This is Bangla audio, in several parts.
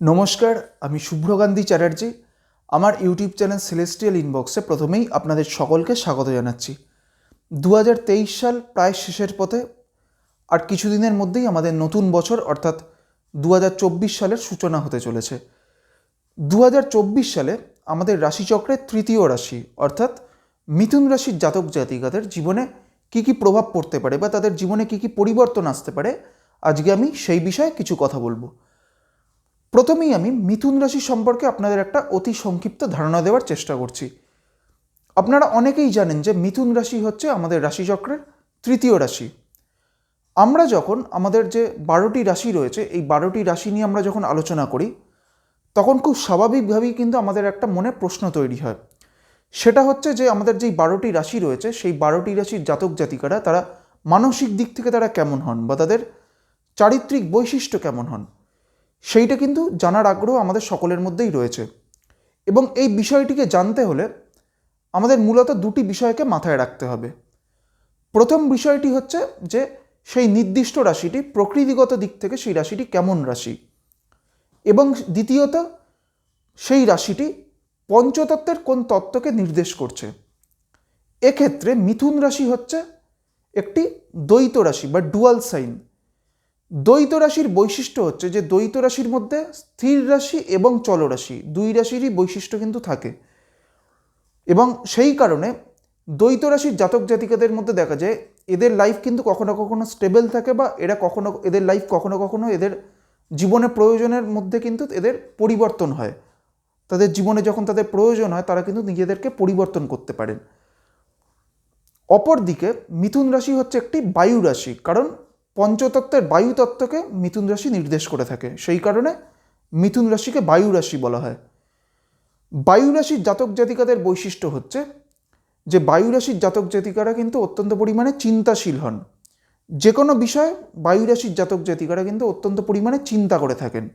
নমস্কার, আমি শুভ্রকান্তি চ্যাটার্জি। আমার ইউটিউব চ্যানেল সেলেস্টিয়াল ইনবক্সে প্রথমেই আপনাদের সকলকে স্বাগত জানাচ্ছি। দু হাজার তেইশ সাল প্রায় শেষের পথে আর কিছুদিনের মধ্যেই আমাদের নতুন বছর, অর্থাৎ দু হাজার চব্বিশ সালের সূচনা হতে চলেছে। দু হাজার চব্বিশ সালে আমাদের রাশিচক্রের তৃতীয় রাশি, অর্থাৎ মিথুন রাশির জাতক জাতিকাদের জীবনে কী কী প্রভাব পড়তে পারে বা তাদের জীবনে কী কী পরিবর্তন আসতে পারে, আজকে আমি সেই বিষয়ে কিছু কথা বলব। প্রথমেই আমি মিথুন রাশি সম্পর্কে আপনাদের একটা অতি সংক্ষিপ্ত ধারণা দেওয়ার চেষ্টা করছি। আপনারা অনেকেই জানেন যে মিথুন রাশি হচ্ছে আমাদের রাশিচক্রের তৃতীয় রাশি। আমরা যখন আমাদের যে বারোটি রাশি রয়েছে, এই বারোটি রাশি নিয়ে আমরা যখন আলোচনা করি, তখন খুব স্বাভাবিকভাবেই কিন্তু আমাদের একটা মনে প্রশ্ন তৈরি হয়। সেটা হচ্ছে যে আমাদের যেই বারোটি রাশি রয়েছে, সেই বারোটি রাশির জাতক জাতিকারা তারা মানসিক দিক থেকে তারা কেমন হন বা তাদের চারিত্রিক বৈশিষ্ট্য কেমন হন? সেইটা কিন্তু জানার আগ্রহ আমাদের সকলের মধ্যেই রয়েছে। এবং এই বিষয়টিকে জানতে হলে আমাদের মূলত দুটি বিষয়কে মাথায় রাখতে হবে। প্রথম বিষয়টি হচ্ছে যে সেই নির্দিষ্ট রাশিটি প্রকৃতিগত দিক থেকে সেই রাশিটি কেমন রাশি? এবং দ্বিতীয়ত, সেই রাশিটি পঞ্চতত্ত্বের কোন তত্ত্বকে নির্দেশ করছে? এক্ষেত্রে মিথুন রাশি হচ্ছে একটি দ্বৈত রাশি বা ডুয়াল সাইন। দ্বৈত রাশির বৈশিষ্ট্য হচ্ছে যে দ্বৈত রাশির মধ্যে স্থির রাশি এবং চলরাশি দুই রাশিরই বৈশিষ্ট্য কিন্তু থাকে। এবং সেই কারণে দ্বৈত রাশির জাতক জাতিকাদের মধ্যে দেখা যায়, এদের লাইফ কিন্তু কখনো কখনো স্টেবল থাকে বা এরা কখনো, এদের লাইফ কখনো কখনো এদের জীবনে প্রয়োজনের মধ্যে কিন্তু এদের পরিবর্তন হয়। তাদের জীবনে যখন তাদের প্রয়োজন হয়, তারা কিন্তু নিজেদেরকে পরিবর্তন করতে পারেন। অপরদিকে মিথুন রাশি হচ্ছে একটি বায়ু রাশি, কারণ পঞ্চতত্ত্বের বায়ুতত্ত্বকে মিথুন রাশি নির্দেশ করে থাকে। সেই কারণে মিথুন রাশিকে বায়ু রাশি বলা হয়। বায়ু রাশির জাতক জাতিকাদের বৈশিষ্ট্য হচ্ছে যে, বায়ু রাশির জাতক জাতিকারা কিন্তু অত্যন্ত পরিমাণে চিন্তাশীল হন। যে কোনো বিষয়ে বায়ু রাশির জাতক জাতিকারা কিন্তু অত্যন্ত পরিমাণে চিন্তা করে থাকেন।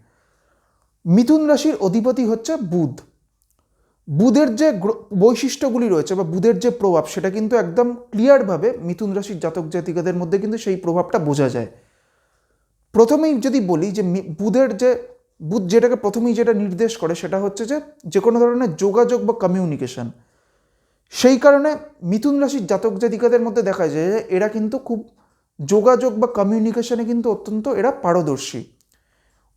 মিথুন রাশির অধিপতি হচ্ছে বুধ। বুধের যে বৈশিষ্ট্যগুলি রয়েছে বা বুধের যে প্রভাব, সেটা কিন্তু একদম ক্লিয়ারভাবে মিথুন রাশির জাতক জাতিকাদের মধ্যে কিন্তু সেই প্রভাবটা বোঝা যায়। প্রথমেই যদি বলি যে বুধের যে, বুধ যেটাকে প্রথমেই যেটা নির্দেশ করে সেটা হচ্ছে যে যে কোনো ধরনের যোগাযোগ বা কমিউনিকেশন সেই কারণে মিথুন রাশির জাতক জাতিকাদের মধ্যে দেখা যায় যে এরা কিন্তু খুব যোগাযোগ বা কমিউনিকেশনে কিন্তু অত্যন্ত এরা পারদর্শী।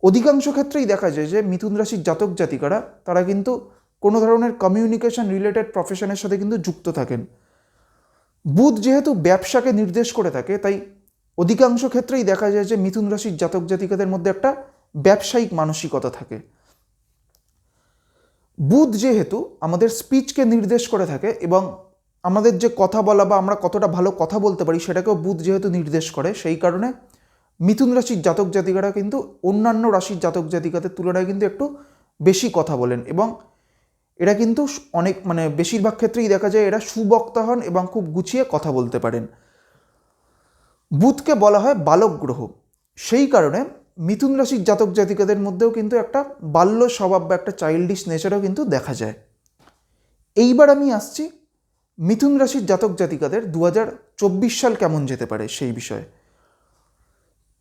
অধিকাংশ ক্ষেত্রেই দেখা যায় যে মিথুন রাশির জাতক জাতিকারা, তারা কিন্তু কোনো ধরনের কমিউনিকেশন রিলেটেড প্রফেশনের সাথে কিন্তু যুক্ত থাকেন। বুধ যেহেতু ব্যবসাকে নির্দেশ করে থাকে, তাই অধিকাংশ ক্ষেত্রেই দেখা যায় যে মিথুন রাশির জাতক জাতিকাদের মধ্যে একটা ব্যবসায়িক মানসিকতা থাকে। বুধ যেহেতু আমাদের স্পিচকে নির্দেশ করে থাকে এবং আমাদের যে কথা বলা বা আমরা কতটা ভালো কথা বলতে পারি সেটাকেও বুধ যেহেতু নির্দেশ করে, সেই কারণে মিথুন রাশির জাতক জাতিকারা কিন্তু অন্যান্য রাশির জাতক জাতিকাদের তুলনায় কিন্তু একটু বেশি কথা বলেন এবং এরা কিন্তু অনেক মানে বেশিরভাগ ক্ষেত্রেই দেখা যায় এরা সুবক্তা হন এবং খুব গুছিয়ে কথা বলতে পারেন। বুধকে বলা হয় বালক গ্রহ সেই কারণে মিথুন রাশির জাতক জাতিকাদের মধ্যেও কিন্তু একটা বাল্য স্বভাব বা একটা চাইল্ডিশ নেচারও কিন্তু দেখা যায়। এইবার আমি আসছি মিথুন রাশির জাতক জাতিকাদের দু হাজার চব্বিশ সাল কেমন যেতে পারে সেই বিষয়ে।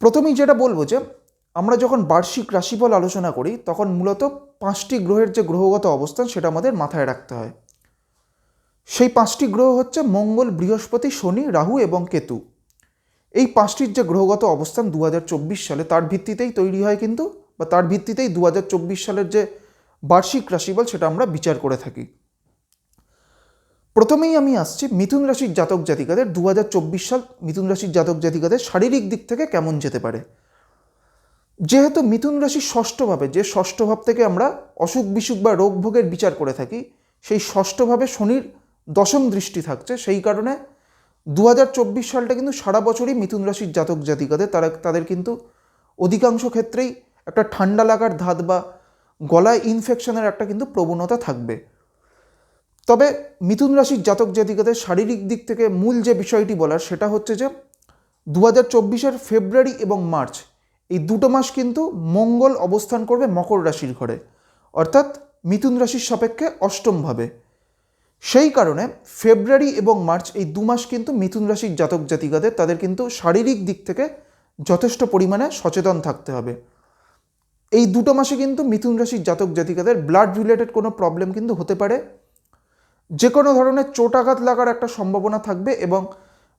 প্রথমেই যেটা বলব যে আমরা যখন বার্ষিক রাশিফল আলোচনা করি, তখন মূলত পাঁচটি গ্রহের যে গ্রহগত অবস্থান, সেটা আমাদের মাথায় রাখতে হয়। সেই পাঁচটি গ্রহ হচ্ছে মঙ্গল, বৃহস্পতি, শনি, রাহু এবং কেতু। এই পাঁচটির যে গ্রহগত অবস্থান দু হাজার চব্বিশ সালে, তার ভিত্তিতেই তৈরি হয় কিন্তু, বা তার ভিত্তিতেই দু হাজার চব্বিশ সালের যে বার্ষিক রাশিফল, সেটা আমরা বিচার করে থাকি। প্রথমেই আমি আসছি মিথুন রাশির জাতক জাতিকাদের দু হাজার চব্বিশ সাল মিথুন রাশির জাতক জাতিকাদের শারীরিক দিক থেকে কেমন যেতে পারে। যেহেতু মিথুন রাশির ষষ্ঠভাবে, যে ষষ্ঠভাব থেকে আমরা অসুখ বিসুখ বা রোগ ভোগের বিচার করে থাকি, সেই ষষ্ঠভাবে শনির দশম দৃষ্টি থাকছে। সেই কারণে দু হাজার চব্বিশ সালটা কিন্তু সারা বছরই মিথুন রাশির জাতক জাতিকাদের, তারা তাদের কিন্তু অধিকাংশ ক্ষেত্রেই একটা ঠান্ডা লাগার ধাত বা গলায় ইনফেকশনের একটা কিন্তু প্রবণতা থাকবে। তবে মিথুন রাশির জাতক জাতিকাদের শারীরিক দিক থেকে মূল যে বিষয়টি বলার, সেটা হচ্ছে যে দু হাজার ফেব্রুয়ারি এবং মার্চ এই দুটো মাস কিন্তু মঙ্গল অবস্থান করবে মকর রাশির ঘরে। অর্থাৎ মিথুন রাশির সাপেক্ষে অষ্টমভাবে। সেই কারণে ফেব্রুয়ারি এবং মার্চ এই দু মাস কিন্তু মিথুন রাশির জাতক জাতিকাদের তাদের কিন্তু শারীরিক দিক থেকে যথেষ্ট পরিমাণে সচেতন থাকতে হবে। এই দুটো মাসে কিন্তু মিথুন রাশির জাতক জাতিকাদের ব্লাড রিলেটেড কোনো প্রবলেম কিন্তু হতে পারে। যে কোনো ধরনের চোট আঘাত লাগার একটা সম্ভাবনা থাকবে এবং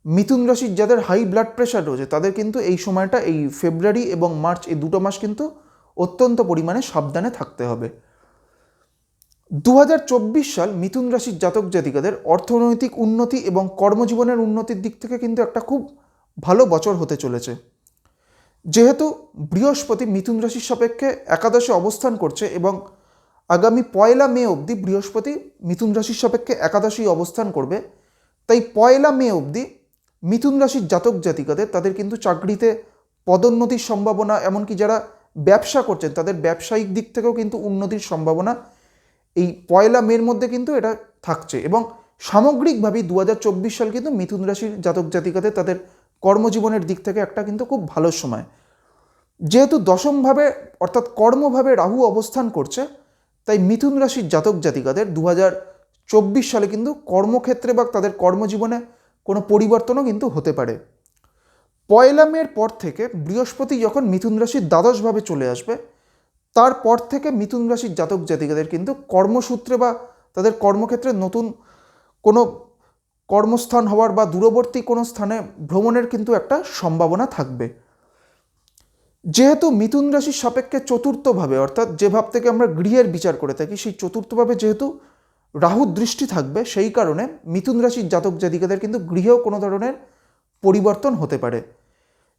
মিথুন রাশির যাদের হাই ব্লাড প্রেশার রয়েছে, তাদের কিন্তু এই সময়টা, এই ফেব্রুয়ারি এবং মার্চ এই দুটো মাস কিন্তু অত্যন্ত পরিমাণে সাবধানে থাকতে হবে। দু হাজার চব্বিশ সাল মিথুন রাশির জাতক জাতিকাদের অর্থনৈতিক উন্নতি এবং কর্মজীবনের উন্নতির দিক থেকে কিন্তু একটা খুব ভালো বছর হতে চলেছে। যেহেতু বৃহস্পতি মিথুন রাশির সাপেক্ষে একাদশে অবস্থান করছে এবং আগামী পয়লা মে অবধি বৃহস্পতি মিথুন রাশির সাপেক্ষে একাদশেই অবস্থান করবে, তাই পয়লা মে অবধি মিথুন রাশির জাতক জাতিকাদের তাদের কিন্তু চাকরিতে পদোন্নতির সম্ভাবনা, এমনকি যারা ব্যবসা করছেন তাদের ব্যবসায়িক দিক থেকেও কিন্তু উন্নতির সম্ভাবনা এই পয়লা মের মধ্যে কিন্তু এটা থাকছে। এবং সামগ্রিকভাবেই দু হাজার চব্বিশ সাল কিন্তু মিথুন রাশির জাতক জাতিকাদের তাদের কর্মজীবনের দিক থেকে একটা কিন্তু খুব ভালো সময়। যেহেতু দশমভাবে অর্থাৎ কর্মভাবে রাহু অবস্থান করছে, তাই মিথুন রাশির জাতক জাতিকাদের দু সালে কিন্তু কর্মক্ষেত্রে বা তাদের কর্মজীবনে কোনো পরিবর্তনও কিন্তু হতে পারে। পয়লা মের পর থেকে বৃহস্পতি যখন মিথুন রাশির দ্বাদশভাবে চলে আসবে তারপর থেকে মিথুন রাশির জাতক জাতিকাদের কিন্তু কর্মসূত্রে বা তাদের কর্মক্ষেত্রে নতুন কোনো কর্মস্থান হওয়ার বা দূরবর্তী কোনো স্থানে ভ্রমণের কিন্তু একটা সম্ভাবনা থাকবে। যেহেতু মিথুন রাশির সাপেক্ষে চতুর্থভাবে, অর্থাৎ যে ভাব থেকে আমরা গৃহের বিচার করে থাকি, সেই চতুর্থভাবে যেহেতু রাহুর দৃষ্টি থাকবে সেই কারণে মিথুন রাশির জাতক জাতিকাদের কিন্তু গৃহেও কোনো ধরনের পরিবর্তন হতে পারে।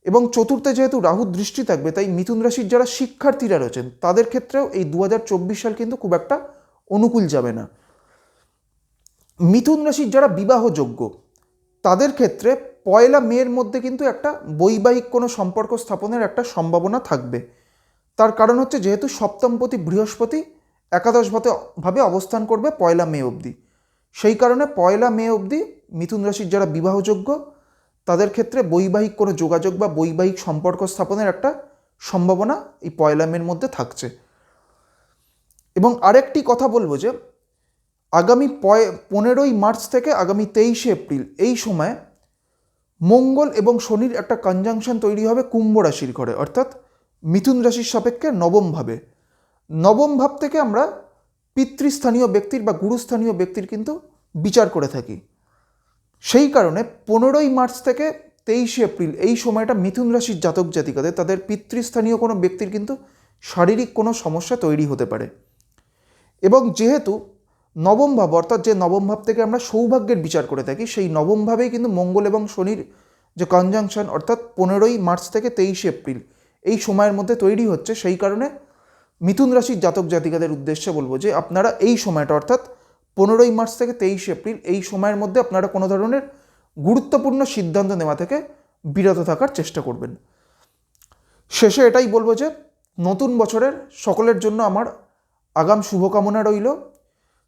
এবং চতুর্থে যেহেতু রাহুর দৃষ্টি থাকবে, তাই মিথুন রাশির যারা শিক্ষার্থীরা রয়েছেন, তাদের ক্ষেত্রেও এই দু হাজার চব্বিশ সাল কিন্তু খুব একটা অনুকূল যাবে না। মিথুন রাশির যারা বিবাহযোগ্য, তাদের ক্ষেত্রে পয়লা মেয়ের মধ্যে কিন্তু একটা বৈবাহিক কোনো সম্পর্ক স্থাপনের একটা সম্ভাবনা থাকবে। তার কারণ হচ্ছে যেহেতু সপ্তমপতি বৃহস্পতি একাদশ ভাবে ভাবে অবস্থান করবে পয়লা মে অবধি। সেই কারণে পয়লা মে অবধি মিথুন রাশির যারা বিবাহযোগ্য, তাদের ক্ষেত্রে বৈবাহিক কোনো যোগাযোগ বা বৈবাহিক সম্পর্ক স্থাপনের একটা সম্ভাবনা এই পয়লা মের মধ্যে থাকছে। এবং আরেকটি কথা বলব যে, আগামী পয়, পনেরোই মার্চ থেকে আগামী তেইশে এপ্রিল এই সময় মঙ্গল এবং শনির একটা কনজাংশন তৈরি হবে কুম্ভ রাশির ঘরে, অর্থাৎ মিথুন রাশির সাপেক্ষে নবমভাবে। নবম ভাব থেকে আমরা পিতৃস্থানীয় ব্যক্তির বা গুরুস্থানীয় ব্যক্তির কিন্তু বিচার করে থাকি। সেই কারণে পনেরোই মার্চ থেকে তেইশে এপ্রিল এই সময়টা মিথুন রাশির জাতক জাতিকাদের, তাদের পিতৃস্থানীয় কোনো ব্যক্তির কিন্তু শারীরিক কোনো সমস্যা তৈরি হতে পারে। এবং যেহেতু নবম ভাব, অর্থাৎ যে নবম ভাব থেকে আমরা সৌভাগ্যের বিচার করে থাকি, সেই নবম ভাবেই কিন্তু মঙ্গল এবং শনির যে কনজাংশন অর্থাৎ পনেরোই মার্চ থেকে তেইশে এপ্রিল এই সময়ের মধ্যে তৈরি হচ্ছে, সেই কারণে মিথুন রাশির জাতক জাতিকাদের উদ্দেশ্যে বলব যে আপনারা এই সময়টা, অর্থাৎ পনেরোই মার্চ থেকে তেইশে এপ্রিল, এই সময়ের মধ্যে আপনারা কোনো ধরনের গুরুত্বপূর্ণ সিদ্ধান্ত নেওয়া থেকে বিরত থাকার চেষ্টা করবেন। শেষে এটাই বলব যে নতুন বছরের সকলের জন্য আমার আগাম শুভকামনা রইল।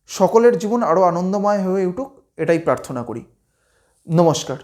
সকলের জীবন আরও আনন্দময় হয়ে উঠুক, এটাই প্রার্থনা করি। নমস্কার।